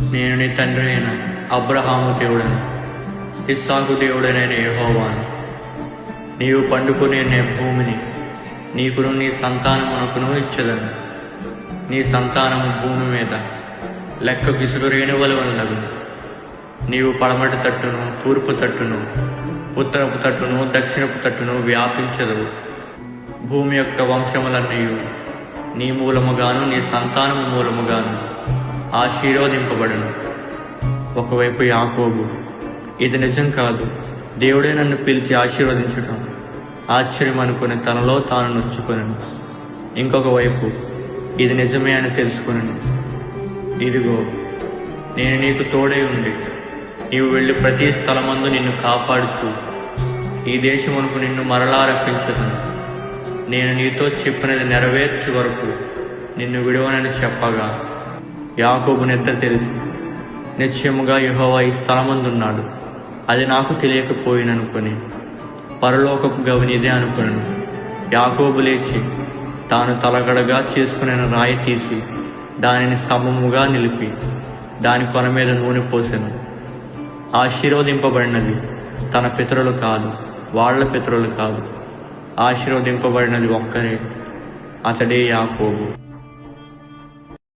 నేను నీ తండ్రి అయిన అబ్రహాము దేవుడను ఇస్సాకు దేవుడనైన యెహోవాను నీవు పండుకునే నే భూమిని నీకును నీ సంతానమునకును ఇచ్చదను. నీ సంతానము భూమి మీద లెక్క విసురు రేణువలు వలనగు నీవు పడమటి తట్టును తూర్పు తట్టును ఉత్తరపు తట్టును దక్షిణపు తట్టును వ్యాపించదు. భూమి యొక్క వంశములన్నీ నీ మూలముగాను నీ సంతానము మూలముగాను. ఆశీర్వదింపబడును. ఒకవైపు యాకోబు ఇది నిజం కాదు దేవుడే నన్ను పిలిచి ఆశీర్వదించటం. ఆశ్చర్యం అనుకుని తనలో తాను నొచ్చుకొనను. ఇంకొక వైపు ఇది నిజమే అని తెలుసుకునను. ఇదిగో నేను నీకు తోడై ఉండి నీవు వెళ్ళి ప్రతి స్థలమందు నిన్ను కాపాడుచు. ఈ దేశమునకు నిన్ను మరలా రప్పించదను. నేను నీతో చెప్పినది నెరవేర్చు వరకు నిన్ను విడవనని చెప్పగా యాకోబు నిద్ర తెలిసి. నిశ్చయముగా యెహోవా ఈ స్థలమందున్నాడు. అది నాకు తెలియకపోయిననుకొని పరలోకపు గవనిదే అనుకున్నాను యాకోబు లేచి తాను తలగడగా చేసుకునే రాయి తీసి దానిని స్తంభముగా నిలిపి దాని కొన మీద నూనె పోసెను. ఆశీర్వదింపబడినది తన పితరులు కాదు వాళ్ళ పితరులు కాదు. ఆశీర్వదింపబడినది ఒక్కరే అతడే యాకోబు.